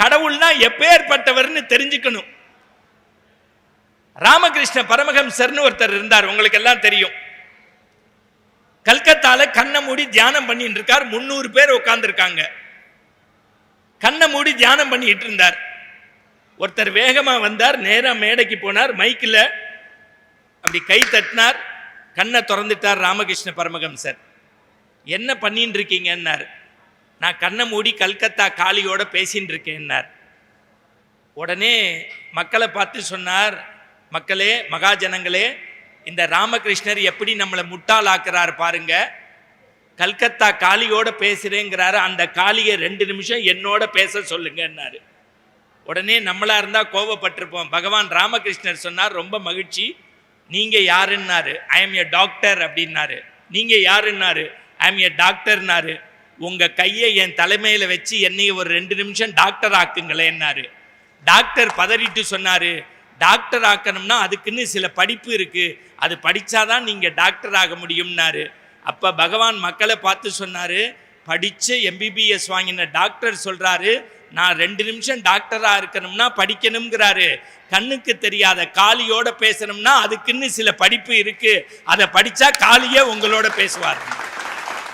கடவுள்னா எப்பேற்பட்டவர்னு தெரிஞ்சுக்கணும். ராமகிருஷ்ண பரமஹம்சர்னு ஒருத்தர் இருந்தார் உங்களுக்கு எல்லாம் தெரியும். கல்கத்தால கண்ணை மூடி தியானம் பண்ணிட்டு இருக்கார் முன்னூறு பேர் உட்கார்ந்துருக்காங்க. கண்ணை மூடி தியானம் பண்ணிட்டு இருந்தார் ஒருத்தர் வேகமா வந்தார் நேரா மேடைக்கு போனார் மைக்கில் அப்படி கை தட்டினார் கண்ணை திறந்துட்டார் ராமகிருஷ்ண பரமஹம்சர். என்ன பண்ணிட்டு இருக்கீங்கன்னாரு நான் கண்ணை மூடி கல்கத்தா காளியோட பேசின்னு இருக்கேன்னார் உடனே மக்களை பார்த்து சொன்னார் மக்களே மகாஜனங்களே இந்த ராமகிருஷ்ணர் எப்படி நம்மளை முட்டாளாக்குறார் பாருங்க. கல்கத்தா காளியோட பேசுறேங்கிறாரு. அந்த காளியை ரெண்டு நிமிஷம் என்னோட பேச சொல்லுங்கன்னாரு. உடனே நம்மளா இருந்தா கோவப்பட்டிருப்போம். பகவான் ராமகிருஷ்ணர் சொன்னார் ரொம்ப மகிழ்ச்சி. நீங்க யாருன்னாரு? ஐ எம் எ டாக்டர் அப்படின்னாரு. நீங்க யாருன்னாரு? ஐ எம் எ டாக்டர்னாரு உங்கள் கையை என் தலைமையில் வச்சு என்னை ஒரு ரெண்டு நிமிஷம் டாக்டர் ஆக்குங்களேன்னாரு. டாக்டர் பதறிட்டு சொன்னார். டாக்டர் ஆக்கணும்னா அதுக்குன்னு சில படிப்பு இருக்குது அது படித்தாதான் நீங்கள் டாக்டர் ஆக முடியும்னாரு. அப்போ பகவான் மக்களை பார்த்து சொன்னார் படித்து எம்பிபிஎஸ் வாங்கின டாக்டர் சொல்கிறாரு நான் ரெண்டு நிமிஷம் டாக்டராக இருக்கணும்னா படிக்கணுங்கிறாரு கண்ணுக்கு தெரியாத காலியோட பேசணும்னா அதுக்குன்னு சில படிப்பு இருக்குது அதை படித்தா காளியே உங்களோட பேசுவார்.